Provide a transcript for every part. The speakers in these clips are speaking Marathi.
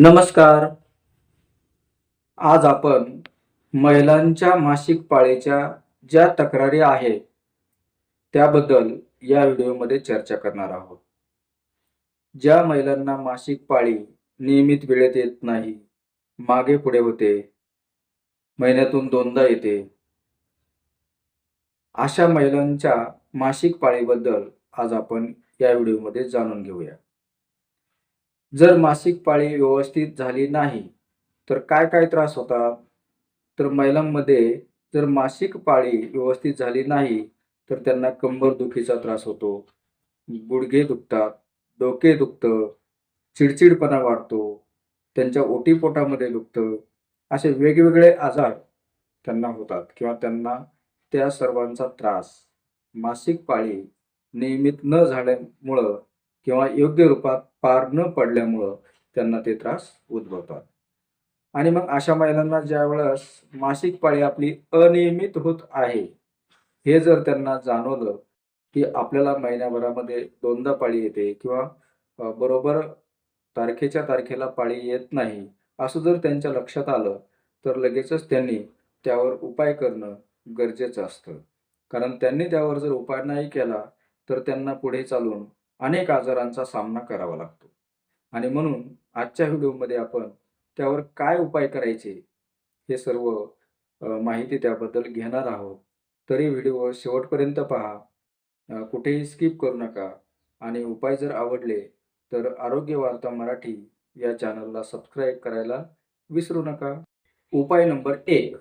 नमस्कार. आज आपण महिलांच्या मासिक पाळीच्या ज्या तक्रारी आहेत त्याबद्दल या व्हिडिओमध्ये चर्चा करणार आहोत. ज्या महिलांना मासिक पाळी नियमित वेळेत येत नाही मागे पुढे होते महिन्यातून दोनदा येते अशा महिलांच्या मासिक पाळीबद्दल आज आपण या व्हिडिओमध्ये जाणून घेऊया. जर मासिक पाळी व्यवस्थित झाली नाही तर काय काय त्रास होतात तर महिलांमध्ये जर मासिक पाळी व्यवस्थित झाली नाही तर त्यांना कंबर दुखीचा त्रास होतो. गुडघे दुखतात डोके दुखतं चिडचिडपणा वाढतो त्यांच्या ओटीपोटामध्ये दुखतं असे वेगवेगळे आजार त्यांना होतात किंवा त्यांना त्या सर्वांचा त्रास. मासिक पाळी नियमित न झाल्यामुळं किंवा योग्य रूपात पार न पडल्यामुळं त्यांना ते त्रास उद्भवतात. आणि मग अशा महिलांना ज्या वेळेस मासिक पाळी आपली अनियमित होत आहे हे जर त्यांना जाणवलं की आपल्याला महिन्याभरामध्ये दोनदा पाळी येते किंवा बरोबर तारखेच्या तारखेला पाळी येत नाही असं जर त्यांच्या लक्षात आलं तर लगेचच त्यांनी त्यावर उपाय करणं गरजेचं असतं. कारण त्यांनी त्यावर जर उपाय नाही केला तर त्यांना पुढे चालून अनेक आजारांचा सामना करावा लागतो. आणि म्हणून आजच्या व्हिडिओमध्ये आपण त्यावर काय उपाय करायचे हे सर्व माहिती त्याबद्दल घेणार आहोत. तरी व्हिडिओ शेवटपर्यंत पहा. कुठेही स्किप करू नका. आणि उपाय जर आवडले तर आरोग्य वार्ता मराठी या चॅनलला सबस्क्राईब करायला विसरू नका. उपाय नंबर एक.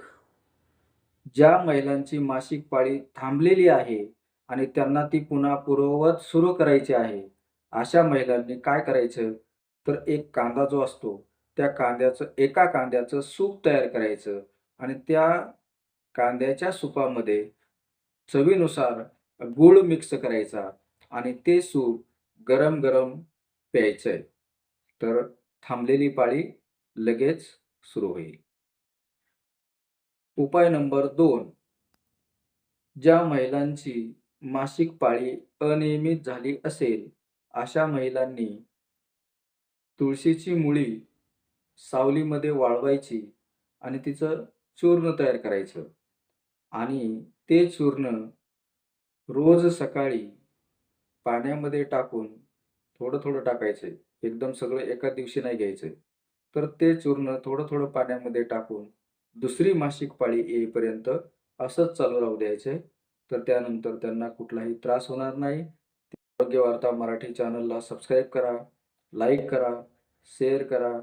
ज्या महिलांची मासिक पाळी थांबलेली आहे आणि त्यांना ती पुन्हा पूर्ववत सुरू करायची आहे. अशा महिलांनी काय करायचं? तर एक कांदा जो असतो त्या कांद्याचं एका कांद्याचं सूप तयार करायचं आणि त्या कांद्याच्या सुपामध्ये चवीनुसार गूळ मिक्स करायचा आणि ते सूप गरम गरम प्यायचंय. तर थांबलेली पाळी लगेच सुरू होईल. उपाय नंबर दोन. ज्या महिलांची मासिक पाळी अनियमित झाली असेल अशा महिलांनी तुळशीची मुळी सावलीमध्ये वाळवायची आणि तिचं चूर्ण तयार करायचं. आणि ते चूर्ण रोज सकाळी पाण्यामध्ये टाकून थोडं थोडं टाकायचे. एकदम सगळं एका दिवशी नाही घ्यायचं. तर ते चूर्ण थोडं थोडं पाण्यामध्ये टाकून दुसरी मासिक पाळी येईपर्यंत असंच चालू राहू द्यायचे. तर त्यानंतर त्यांना कुठलाही त्रास होणार नाही. आरोग्य वार्ता मराठी चॅनलला सबस्क्राईब करा लाईक करा शेअर करा.